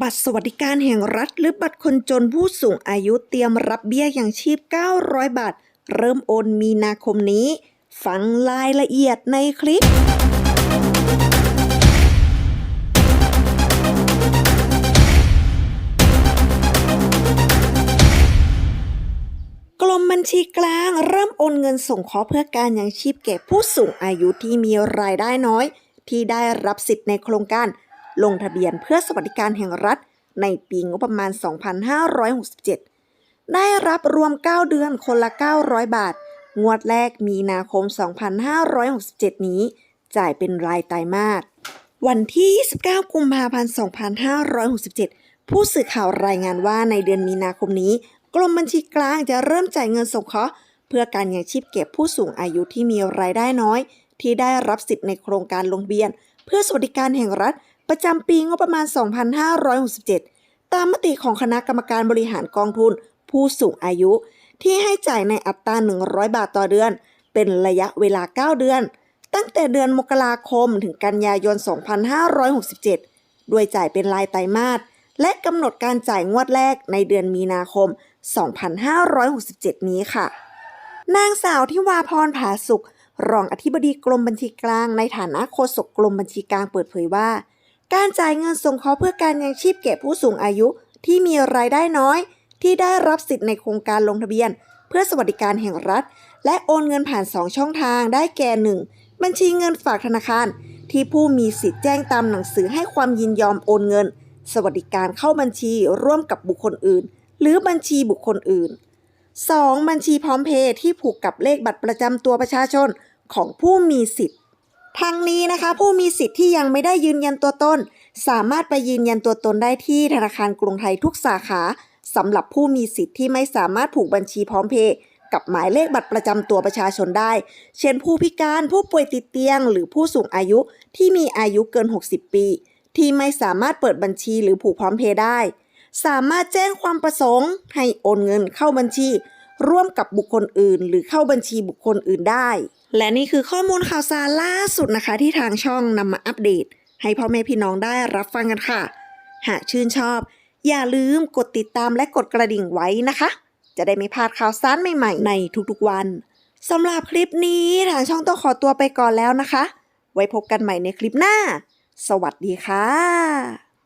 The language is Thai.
บัตรสวัสดิการแห่งรัฐ หรือบัตรคนจนผู้สูงอายุเตรียมรับเบี้ยยังชีพ 900 บาท เริ่มโอนมีนาคมนี้ ฟังรายละเอียดในคลิปกรมบัญชีกลางเริ่มโอนเงินส่งเคราะห์เพื่อการยังชีพแก่ผู้สูงอายุที่มีรายได้น้อย ที่ได้รับสิทธิ์ในโครงการ ลงทะเบียนเพื่อสวัสดิการแห่งรัฐ ในปีงบประมาณ 2567 ได้รับรวม 9 เดือนคนละ 900 บาท งวดแรกมีนาคม 2567 นี้ จ่ายเป็นรายไตรมาส วันที่ 29 กุมภาพันธ์ 2567 ผู้สื่อข่าวรายงานว่าในเดือนมีนาคมนี้ กรมบัญชีกลางจะเริ่มจ่ายเงินสงเคราะห์เพื่อการยังชีพเก็บผู้สูงอายุที่มีรายได้น้อย ที่ได้รับสิทธิ์ในโครงการลงทะเบียน เพื่อสวัสดิการแห่งรัฐ ประจำปีงบประมาณ 2567 ตามมติของคณะกรรมการบริหารกองทุน ผู้สูงอายุ ที่ให้จ่ายในอัตรา 100 บาทต่อเดือน เป็นระยะเวลา 9 เดือน ตั้งแต่เดือนมกราคมถึงกันยายน 2567โดยจ่ายเป็นรายไตรมาสและกำหนดการจ่ายงวดแรกในเดือนมีนาคม 2567 นี้ค่ะ นางสาวทิวาพรผาสุข รองอธิบดีกรมบัญชีกลางในฐานะโฆษกกรมบัญชีกลางเปิดเผยว่า การจ่ายเงินสงเคราะห์เพื่อการยังชีพแก่ผู้สูงอายุที่มีรายได้น้อย ที่ได้รับสิทธิ์ในโครงการลงทะเบียน เพื่อสวัสดิการแห่งรัฐ และโอนเงินผ่าน 2 ช่องทางได้แก่ 1. บัญชีเงินฝากธนาคาร ที่ผู้มีสิทธิ์แจ้งตามหนังสือให้ความยินยอมโอนเงิน สวัสดิการเข้าบัญชีร่วมกับบุคคลอื่น หรือบัญชีบุคคลอื่น 2. บัญชีพร้อมเพย์ที่ผูกกับเลขบัตรประจำตัวประชาชนของผู้มีสิทธิ์ ทั้งนี้นะคะ ผู้มีสิทธิ์ที่ยังไม่ได้ยืนยันตัวตน สามารถไปยืนยันตัวตนได้ที่ธนาคารกรุงไทยทุกสาขาสำหรับผู้มีสิทธิ์ที่ไม่สามารถผูกบัญชีพร้อมเพย์กับหมายเลขบัตรประจำตัวประชาชนได้ เช่นผู้พิการผู้ป่วยติดเตียง หรือผู้สูงอายุที่มีอายุเกิน 60 ปี ที่ไม่สามารถเปิดบัญชีหรือผูกพร้อมเพย์ได้ สามารถแจ้งความประสงค์ ให้โอนเงินเข้าบัญชี ร่วมกับบุคคลอื่น หรือเข้าบัญชีบุคคลอื่นได้ และนี่คือข้อมูลข่าวสารล่าสุดนะคะ ที่ทางช่องนำมาอัปเดต ให้พ่อแม่พี่น้องได้รับฟังกันค่ะ หากชื่นชอบ อย่าลืมกดติดตามและกดกระดิ่งไว้นะคะ จะได้ไม่พลาดข่าวสารใหม่ๆ ในทุกๆวันสำหรับคลิปนี้ทางช่องต้องขอตัวไปก่อนแล้วนะคะ ไว้พบกันใหม่ในคลิปหน้า สวัสดีค่ะ